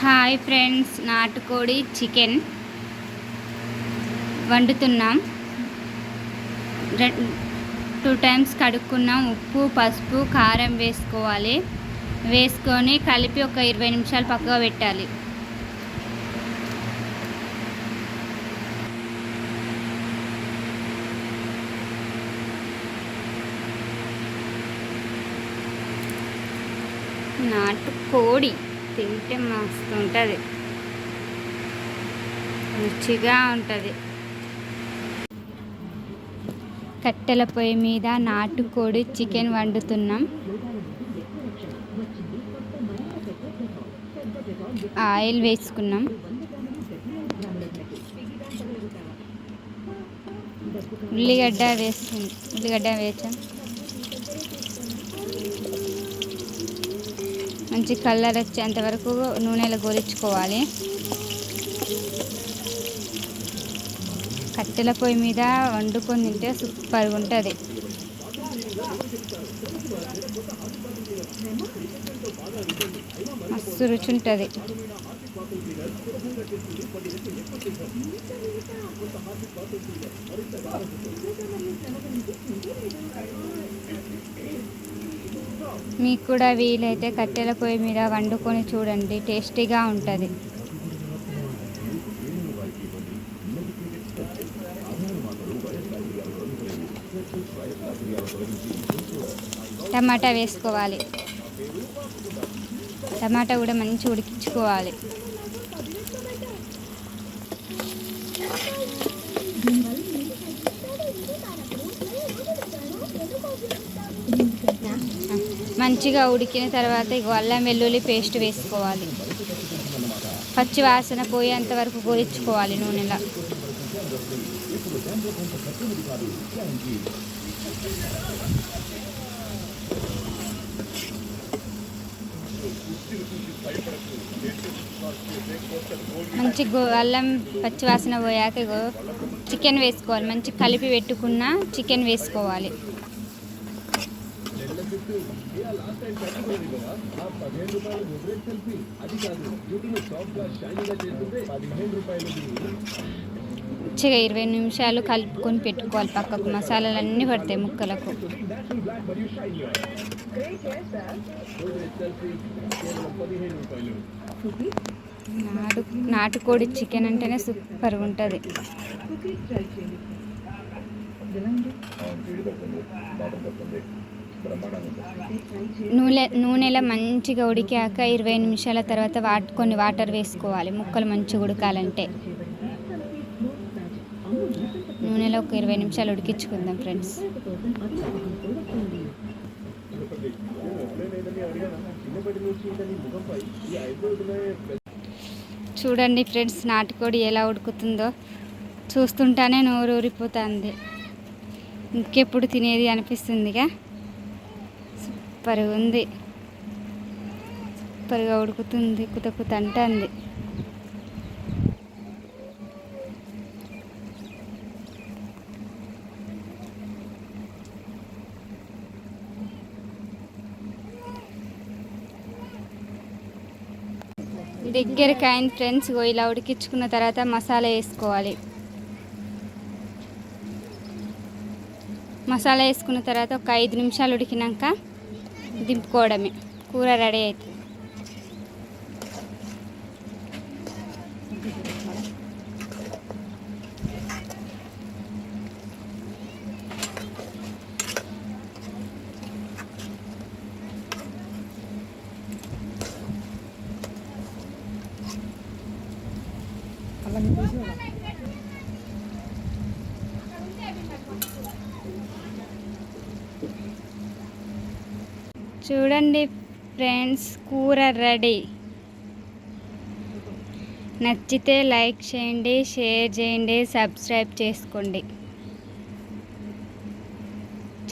Hi friends నాటుకోడి chicken వండుతున్నాం. రె- టూ టైమ్స్ కడుక్కున్నాం. ఉప్పు పసుపు కారం వేసుకోవాలి. వేసుకొని కలిపి ఒక ఇరవై నిమిషాలు పక్కగా పెట్టాలి. నాటుకోడి. తింటే మస్తు ఉంటుంది రుచిగా ఉంటుంది. కట్టెల పొయ్యి మీద నాటుకోడి చికెన్ వండుతున్నాం. ఆయిల్ వేసుకున్నాం. ఉల్లిగడ్డ వేసుకు ఉల్లిగడ్డ వేసాం. మంచి కలర్ వచ్చేంత వరకు నూనెలో గోలించుకోవాలి. కట్టెల పొయ్యి మీద వండుకొని తింటే సూపర్గా ఉంటుంది. మస్తు రుచి ఉంటుంది. మీకు కూడా వీలైతే కట్టెల పొయ్యి మీద వండుకొని చూడండి టేస్టీగా ఉంటుంది. టమాటా వేసుకోవాలి. టమాటా కూడా మంచి ఉడికించుకోవాలి. మంచిగా ఉడికిన తర్వాత ఇక అల్లం వెల్లుల్లి పేస్ట్ వేసుకోవాలి. పచ్చి వాసన పోయేంత వరకు గోరించుకోవాలి నూనెలో. మంచి గో అల్లం పచ్చి వాసన పోయాక చికెన్ వేసుకోవాలి. మంచి కలిపి పెట్టుకున్న చికెన్ వేసుకోవాలి. మంచిగా ఇరవై నిమిషాలు కలుపుకొని పెట్టుకోవాలి పక్కకు మసాలాలు అన్నీ పడతాయి ముక్కలకు. నాటు నాటుకోడి చికెన్ అంటేనే సూపర్గా ఉంటుంది. నూనె నూనెలో మంచిగా ఉడికాక ఇరవై నిమిషాల తర్వాత వాట్ కొన్ని వాటర్ వేసుకోవాలి. ముక్కలు మంచిగా ఉడకాలంటే. నూనెలో ఒక ఇరవై నిమిషాలు ఉడికించుకుందాం ఫ్రెండ్స్. చూడండి ఫ్రెండ్స్ నాటుకోడి ఎలా ఉడుకుతుందో. చూస్తుంటానే నోరు ఊరిపోతుంది. ఇంకెప్పుడు తినేది అనిపిస్తుందిగా. పరుగు ఉంది సూపర్గా ఉడుకుతుంది. కుత కుత అంటుంది. దగ్గరికి అయిన ఫ్రెండ్స్ ఇలా ఉడికించుకున్న తర్వాత మసాలా వేసుకోవాలి. మసాలా వేసుకున్న తర్వాత ఒక ఐదు నిమిషాలు ఉడికినాక దింపుకోవడమే. కూర రెడీ అవుతుంది చూడండి ఫ్రెండ్స్ కూర రెడీ. నచ్చితే లైక్ చేయండి షేర్ చేయండి సబ్స్క్రైబ్ చేసుకోండి.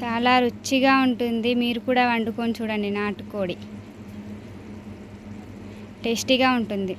చాలా రుచిగా ఉంటుంది. మీరు కూడా వండుకొని చూడండి నాటుకోడి. టేస్టీగా ఉంటుంది.